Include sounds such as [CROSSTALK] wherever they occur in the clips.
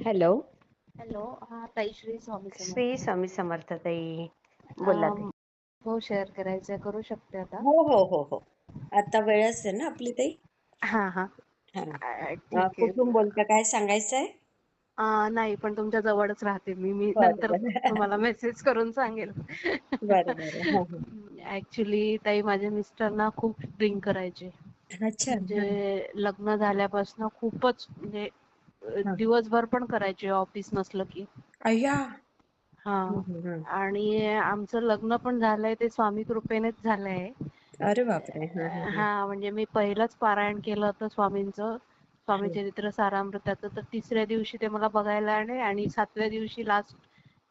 Hello. Hello हा ताई श्री स्वामी समर्थ. श्री स्वामी समर्थ ताई बोला ताई. हो शेअर करायचंय करू शकते आता. हो हो हो हो. आता वेळ असते ना आपली ताई? हा हा. हा. अ, अ, ठीक आहे. कुठून बोलता काय सांगायचंय? अ, नाही पण तुमच्या जवळच राहते मी. मी बरं नंतर बरं. [LAUGHS] तुम्हाला मेसेज करून सांगेल. बरं बरं. हा, ऍक्च्युली [LAUGHS] ताई माझे मिस्टर ना खूप ड्रिंक करायचे. हा. अच्छा. हा, म्हणजे लग्न झाल्यापासून खूपच म्हणजे. दिवसभर पण करायचे ऑफिस नसलं की. अय्या. हा. आणि आमचं लग्न पण झालंय ते स्वामी कृपेनेच झालंय. अरे बापरे! हा, म्हणजे मी पहिलंच पारायण केलं होतं स्वामींचं. स्वामी. चरित्र सारामृताचं. तर तिसऱ्या दिवशी ते मला बघायला आले आणि सातव्या दिवशी लास्ट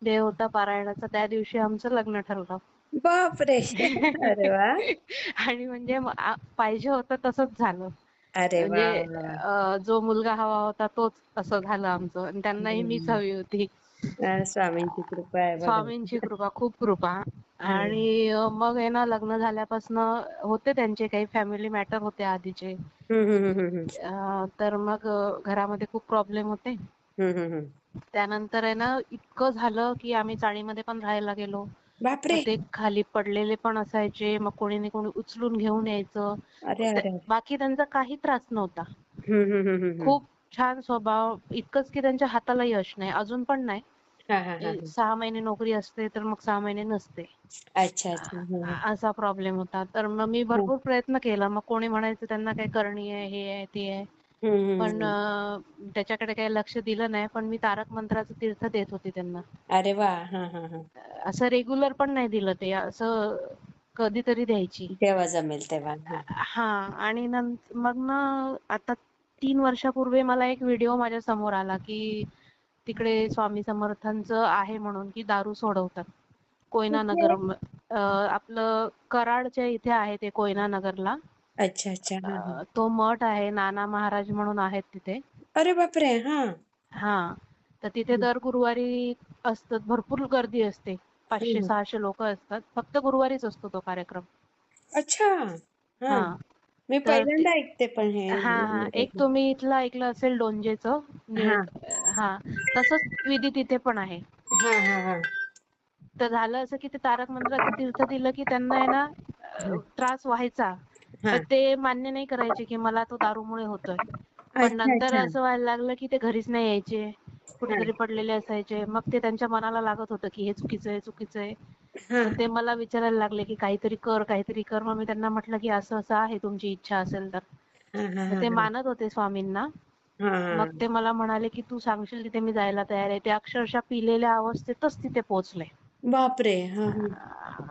डे होता पारायणाचा त्या दिवशी आमचं लग्न ठरलं. बापरे! [LAUGHS] अरे वा. आणि म्हणजे पाहिजे होतं तसंच झालं. अरे म्हणजे. अ, जो मुलगा हवा होता तोच असं झालं आमचं आणि त्यांनाही मीच हम्म. हवी होती अ, स्वामींची कृपा आहे बघा स्वामींची कृपा खूप कृपा हं. आणि अ, मग आहे ना लग्न झाल्यापासून होते त्यांचे काही फॅमिली मॅटर होते आधीचे अ, तर मग अ, घरामध्ये खूप प्रॉब्लेम होते. त्यानंतर आहे ना इतकं झालं की आम्ही चाळीमध्ये पण राहायला गेलो मग बापरे ते खाली पडलेले पण असायचे मग कोणी ना कोणी उचलून घेऊन यायचं अरे अरे अरे. बाकी त्यांचा काही त्रास नव्हता हम्म, हम्म, हम्म, हम्म, हम्म. खूप छान स्वभाव इतकंच की त्यांच्या हाताला यश नाही अजून पण नाही हा हा हा हा. सहा महिने नोकरी असते तर मग सहा महिने नसते अच्छा अच्छा हं, हं. अ- असा प्रॉब्लेम होता तर मग मी हं. भरपूर प्रयत्न केला मग कोणी म्हणायचं त्यांना काही करणी आहे हे आहे ते आहे पण त्याच्याकडे काही लक्ष दिलं नाही पण मी तारक मंत्राचं तीर्थ देत होते त्यांना. अरे वा हा हा हा. असं रेग्युलर पण नाही दिलं ते असं कधीतरी द्यायची. जेव्हा जमेल तेव्हा हं. हा आणि मग ना आता तीन वर्षापूर्वी मला एक व्हिडिओ माझ्यासमोर आला की तिकडे स्वामी समर्थांचं आहे म्हणून की दारू सोडवतात. कोयना नगर आपलं कराडच्या इथे आहे ते कोयना नगरला अच्छा अच्छा. हा हा. अ, तो मठ आहे नाना महाराज म्हणून आहेत तिथे. अरे बापरे! हा. हा. तर तिथे दर गुरुवारी असतात भरपूर गर्दी असते. पाचशे हम्म. सहाशे लोक असतात. फक्त गुरुवारीच असतो तो कार्यक्रम. अच्छा! हा. हा. मी तर ते पहिल्यांदा ऐकते पण हे हा हा. एक तुम्ही इथलं ऐकलं असेल डोंजेचं हा. हा. तसंच विधी तिथे पण आहे. हा हा हा. तर झालं असं की ते तारक मंत्राचं तीर्थ दिलं की त्यांना आहे ना अ, त्रास व्हायचा. पण ते मान्य नाही करायचे की मला तो दारूमुळे होतोय. पण नंतर असं व्हायला लागलं की ते घरीच नाही यायचे. कुठेतरी पडलेले असायचे. मग ते त्यांच्या मनाला लागत होतं की हे चुकीचं आहे चुकीचं आहे. तर ते मला विचारायला लागले की काहीतरी कर काहीतरी कर. मग मी त्यांना म्हटलं की असं असं आहे तुमची इच्छा असेल तर. तर ते मानत होते स्वामींना. मग ते मला म्हणाले की तू सांगशील तिथे मी जायला तयार आहे. ते अक्षरशः पिलेल्या अवस्थेतच तिथे पोहोचले. बापरे हा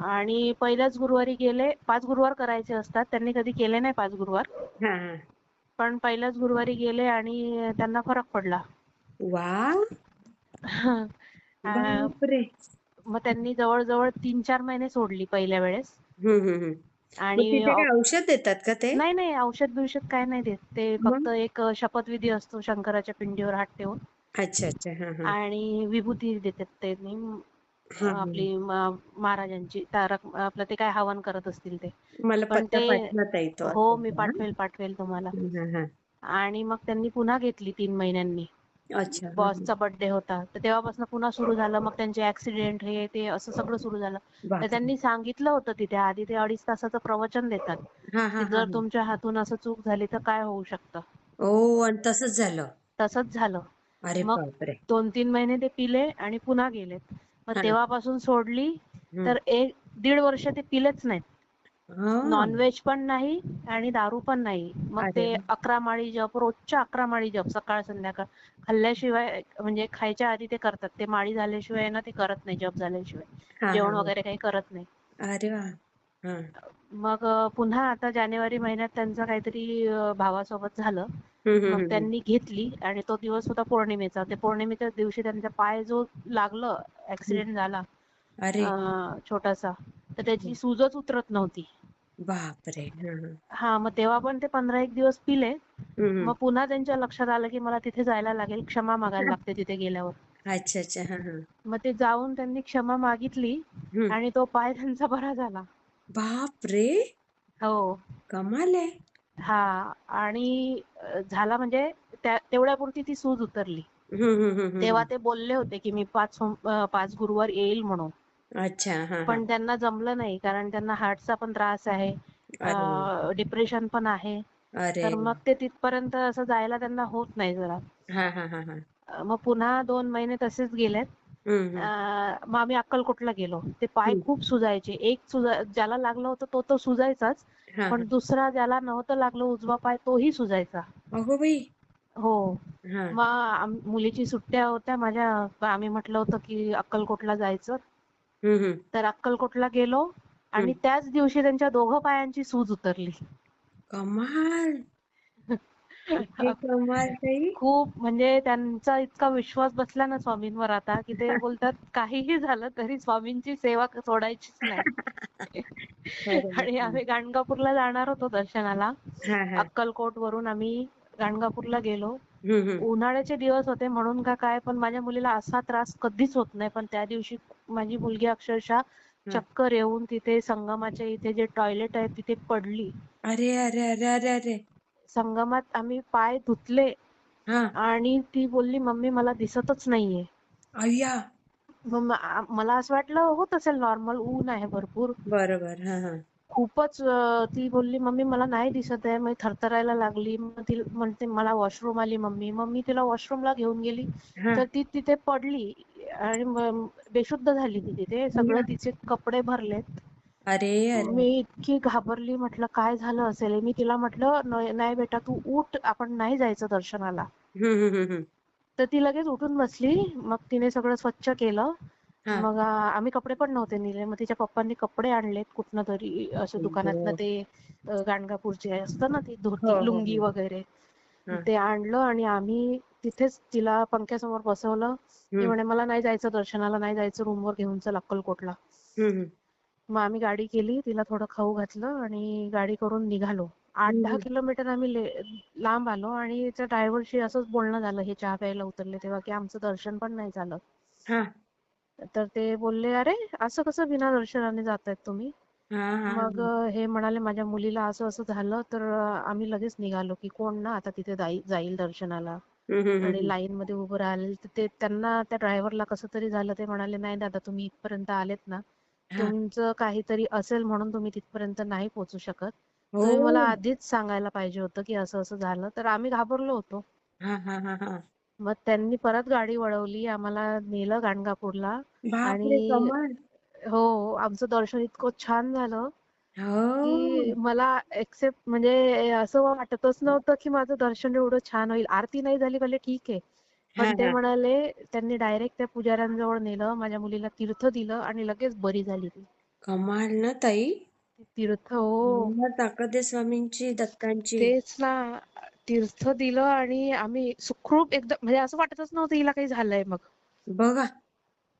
आणि पहिल्याच गुरुवारी गेले पाच गुरुवार करायचे असतात त्यांनी कधी केले नाही पाच गुरुवार. हा पण पहिल्याच गुरुवारी गेले आणि त्यांना फरक पडला. वा. बापरे. मग त्यांनी जवळ जवळ तीन चार महिने सोडली पहिल्या वेळेस. हम्म हम्म हम्म. मग आणि तिथे काय औषध देतात का ते? नाही नाही औषध बिवषध काय नाही देत. ते फक्त एक शपथविधी असतो शंकराच्या पिंडीवर हात ठेवून. अच्छा अच्छा हा हा. आणि विभूती देतात ते. आपली महाराजांची तारक आपलं ते काय हवन करत असतील ते. मला पण ते हो मी पाठवेल पाठवेल तुम्हाला. हा हा आणि मग त्यांनी पुन्हा घेतली तीन महिन्यांनी. अच्छा हा हा. बॉसचा बर्थडे होता. तर तेव्हापासून पुन्हा सुरू झालं. मग त्यांचे ऍक्सिडेंट हे ते असं सगळं सुरू झालं. तर त्यांनी सांगितलं होतं तिथे आधी ते अडीच तासाचं प्रवचन देतात. हा हा हा जर हा. तुमच्या हातून असं चूक झाली तर काय होऊ शकतं? ओ आणि तसंच झालं. तसंच झालं. अरे मग दोन तीन महिने ते पिले आणि पुन्हा गेलेत. मग तेव्हापासून सोडली तर एक दीड वर्ष ते पिलेच नाहीत. हा. नॉनव्हेज पण नाही आणि दारू पण नाही. मग ते अकरा माळी जप रोजच्या अकरा माळी जप सकाळ संध्याकाळ. खाल्ल्याशिवाय म्हणजे खायच्या आधी ते करतात. ते माळी झाल्याशिवाय ना ते करत नाही जप झाल्याशिवाय. जेवण वगैरे काही करत नाही. अरे वा. मग पुन्हा आता जानेवारी महिन्यात त्यांच काहीतरी भावासोबत झालं. मग त्यांनी घेतली आणि तो दिवस होता पौर्णिमेचा. ते पौर्णिमेच्या दिवशी त्यांचा पाय जो लागलं. ऍक्सिडेंट झाला छोटासा तर त्याची सूजच उतरत नव्हती. बापरे. हा मग तेव्हा पण ते पंधरा एक दिवस पिले. मग पुन्हा त्यांच्या लक्षात आलं की मला तिथे जायला लागेल क्षमा मागायला लागते तिथे गेल्यावर. अच्छा अच्छा. मग ते जाऊन त्यांनी क्षमा मागितली आणि तो पाय त्यांचा बरा झाला. बाप रे हो. कमाल आहे. हा आणि झाला म्हणजे तेवढ्यापुरती ती सूज उतरली. तेव्हा ते बोलले होते की मी पाच पाच गुरुवार येईल म्हणून. अच्छा पण त्यांना जमलं नाही कारण त्यांना हार्टचा पण त्रास आहे डिप्रेशन पण आहे. अरे. तर मग ते तिथपर्यंत असं जायला त्यांना होत नाही जरा. हा हा हा हा. मग पुन्हा दोन महिने तसेच गेलेत. मग आम्ही अक्कलकोटला गेलो. ते पाय. खूप सुजायचे. एक सुजा ज्याला लागलं होतं तो तर सुजायचाच. पण दुसरा ज्याला नव्हतं लागलं उजवा पाय तोही सुजायचा. हो. हा. मग मुलीची सुट्ट्या होत्या. माझ्या आम्ही म्हटलं होतं की अक्कलकोटला जायचं. तर अक्कलकोटला गेलो आणि त्याच दिवशी त्यांच्या दोघं पायांची सूज उतरली. कमाल. [LAUGHS] खूप म्हणजे त्यांचा इतका विश्वास बसला ना स्वामींवर आता की ते [LAUGHS] बोलतात काहीही झालं तरी स्वामींची सेवा सोडायचीच नाही. [LAUGHS] आणि आम्ही गाणगापूरला जाणार होतो दर्शनाला. अक्कलकोट वरून आम्ही गाणगापूरला गेलो. उन्हाळ्याचे दिवस होते म्हणून का काय पण माझ्या मुलीला असा त्रास कधीच होत नाही. पण त्या दिवशी माझी मुलगी अक्षरशः. चक्कर येऊन तिथे संगमाच्या इथे जे टॉयलेट आहे तिथे पडली. अरे अरे अरे अरे अरे. संगमात आम्ही पाय धुतले आणि ती बोलली मम्मी मला दिसतच नाहीये. अय्या. म- मला असं वाटलं होत असेल नॉर्मल ऊन आहे भरपूर. बरोबर खूपच ती बोलली मम्मी मला नाही दिसत आहे. मग थरथरायला लागली. मग ती म्हणते मला वॉशरूम आली मम्मी. मग मी तिला वॉशरूमला घेऊन गेली. तर ती तिथे पडली आणि म- बेशुद्ध झाली ती तिथे. सगळं तिचे कपडे भरलेत. अरे अरे. मी इतकी घाबरली म्हटलं काय झालं असेल? मी तिला म्हटलं "न- नाही बेटा तू उठ आपण नाही जायचं दर्शनाला. हम्म हम्म हम्म हम्म. तर ती लगेच उठून बसली. मग तिने सगळं स्वच्छ केलं. हा. मग आ, आम्ही कपडे पण नव्हते नेले. मग तिच्या पप्पांनी कपडे आणलेत कुठनं तरी असं दुकानातनं हो ते अ, गाणगापूरचे असतं ना ती हो धोती हो. लुंगी हो. वगैरे. हा. ते आणलं आणि आम्ही तिथेच तिला पंख्यासमोर बसवलं. ती हम्म. म्हणे मला नाही जायचं दर्शनाला नाही जायचं रूमवर घेऊन चल अक्कलकोटला. हम्म हम्म. मग आम्ही गाडी केली तिला थोडं खाऊ घातलं आणि गाडी करून निघालो. आठ दहा. किलोमीटर आम्ही लांब आलो आणि त्या ड्रायव्हरशी असंच बोलणं झालं हे चहा प्यायला उतरले तेव्हा की आमचं दर्शन पण नाही झालं. हा. तर ते बोलले अरे असं कसं बिना दर्शनाने जातायत तुम्ही? मग हे. म्हणाले माझ्या मुलीला असं असं झालं तर आम्ही लगेच निघालो की कोण ना आता तिथे जाई- जाईल दर्शनाला. आणि. लाईन मध्ये उभं राहिले तर ते त्यांना त्या ड्रायव्हरला कसं तरी झालं ते म्हणाले नाही दादा तुम्ही इथपर्यंत आलेत ना तुमचं काहीतरी असेल म्हणून तुम्ही तिथपर्यंत नाही पोहोचू शकत. तुम्ही मला हो आधीच सांगायला पाहिजे होतं की असं असं झालं. तर आम्ही घाबरलो होतो. हा हा हा हा. मग त्यांनी परत गाडी वळवली आम्हाला नेलं गाणगापूरला. बापरे आणि कमाल. हो आमचं दर्शन इतकं छान झालं हो. की मला एक्सेप्ट म्हणजे असं वाटतच नव्हतं की माझं दर्शन एवढं छान होईल. आरती नाही झाली भले ठीक आहे. हा पण ते म्हणाले त्यांनी डायरेक्ट त्या पुजाऱ्यांजवळ नेलं माझ्या मुलीला तीर्थ दिलं आणि लगेच बरी झाली ती. कमाल ना ताई? तीर्थ हो. ताकद आहे स्वामींची दत्तांची. तेच ना. तीर्थ दिलं आणि आम्ही सुखरूप एकदम म्हणजे असं वाटतच नव्हतं हिला काही झालंय मग. बघा.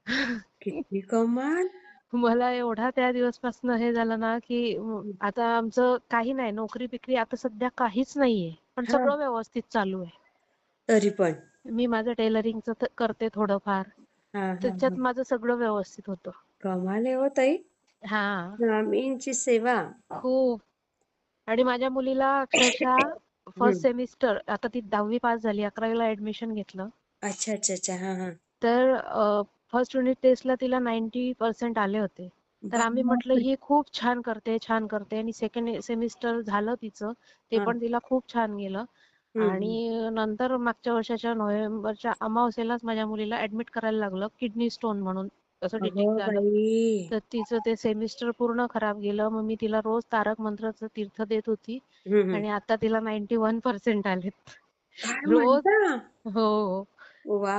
[LAUGHS] किती कमाल. मला एवढा त्या दिवसपासून हे झालं ना की म- आता आमचं काही नाही नोकरी बिकरी आता सध्या काहीच नाहीये. पण हा. सगळं व्यवस्थित चालू आहे. तरी पण. मी माझं टेलरिंगचं करते थोडंफार. त्याच्यात माझं सगळं व्यवस्थित होतं. कमाल आहे हो ताई. हा. स्वामींची सेवा. खूप. आणि माझ्या मुलीला अक्षरशः [COUGHS] फर्स्ट सेमिस्टर आता ती दहावी पास झाली अकरावीला ऍडमिशन घेतलं. अच्छा अच्छा अच्छा. हा हा. तर फर्स्ट युनिट टेस्टला तिला नाईन्टी पर्सेंट आले होते. तर आम्ही म्हटलं ही खूप छान करते छान करते. आणि सेकंड सेमिस्टर झालं तिचं ते पण तिला खूप छान गेलं. आणि नंतर मागच्या वर्षाच्या नोव्हेंबरच्या अमावस्येलाच माझ्या मुलीला ऍडमिट करायला लागलं किडनी स्टोन म्हणून. असं तर तिचं ते सेमिस्टर पूर्ण खराब गेलं मग मी तिला रोज तारक मंत्राचं तीर्थ देत होती आणि आता तिला नाईन्टी वन पर्सेंट आलेत रोज हो. वा.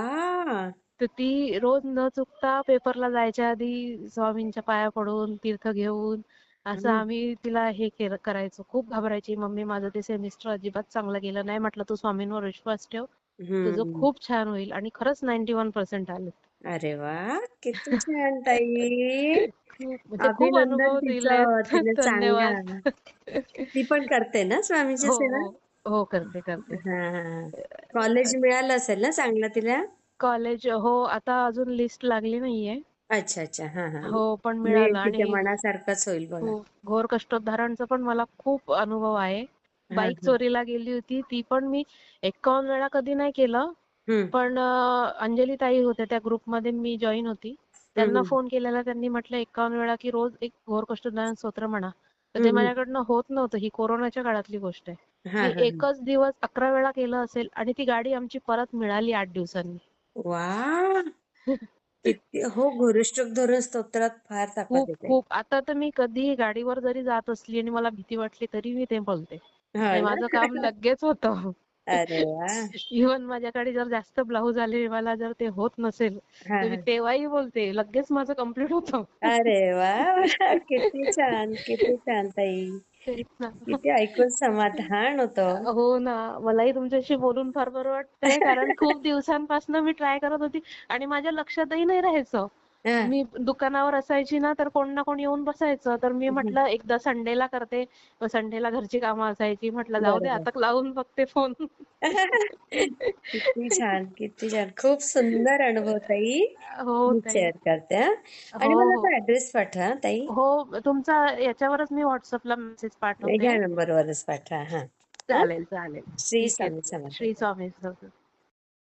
तर ती रोज न चुकता पेपरला जायच्या आधी स्वामींच्या पाया पडून तीर्थ घेऊन असं आम्ही तिला हे करायचो. खूप घाबरायची. मम्मी माझं ते सेमिस्टर अजिबात चांगलं गेलं नाही. म्हटलं तू स्वामींवर विश्वास ठेव. तुझं खूप छान होईल. आणि खरंच नाईन्टी वन पर्सेंट आले. अरे वा! किती छान ताई. खूप म्हणजे अनुभव सांगा [LAUGHS] धन्यवाद. ती पण करते ना स्वामीची हो सेवा? हो हो करते करते. कॉलेज मिळालं असेल ना चांगलं तिला? कॉलेज हो आता अजून लिस्ट लागली नाहीये. अच्छा अच्छा. हा हा. हो पण मिळेल मिळालं तिच्या आणि मनासारखंच होईल बघा. खूप घोर कष्टोद्धारांचा पण मला खूप अनुभव आहे. हा बाईक हा. चोरीला गेली होती ती पण मी एकावन्न वेळा कधी नाही केलं. हम्म. पण अं, अंजली ताई होत्या त्या ग्रुपमध्ये मी जॉईन होती. त्यांना हम्म. फोन केलेला त्यांनी म्हटलं एकावन्न वेळा की रोज एक घोर कष्टदायक स्तोत्र म्हणा. तर ते हम्म. माझ्याकडनं होत नव्हतं ही कोरोनाच्या काळातली गोष्ट आहे. हा मी हा हा. एकच दिवस अकरा वेळा केलं असेल आणि ती गाडी आमची परत मिळाली आठ दिवसांनी. वा किती हो गुरुष्टक धरून स्तोत्रात फार ताकद खूप येते. खूप. आता तर मी कधीही गाडीवर जरी जात असली आणि मला भीती वाटली तरी मी ते बोलते. आणि माझं काम [LAUGHS] लगेच होतं. अरे इव्हन माझ्याकडे जर जास्त ब्लाऊज आले मला जर ते होत नसेल हा. तर मी हा तेव्हाही बोलते लगेच माझं कंप्लीट होतं. अरे वा. [LAUGHS] किती छान किती छान ताई. तेच ना किती ऐकून समाधान होतं हो ना मलाही तुमच्याशी बोलून फार बरं वाटतंय कारण खूप दिवसांपासून मी ट्राय करत होती आणि माझ्या लक्षातही नाही राहायचं. मी दुकानावर असायची ना तर कोण ना कोण येऊन बसायचं. तर मी म्हटलं एकदा संडेला करते. संडेला घरची कामं असायची. म्हटलं जाऊ दे आता लावून बघते फोन. किती छान किती छान. खूप सुंदर अनुभव ताई. हो शेअर करते. आणि हो मला हो. तो ऍड्रेस पाठवा ताई. हो तुमचा याच्यावरच मी व्हॉट्सअपला मेसेज पाठवते. ह्या नंबरवरच पाठवा हा. चालेल चालेल. श्री स्वामी श्री स्वामी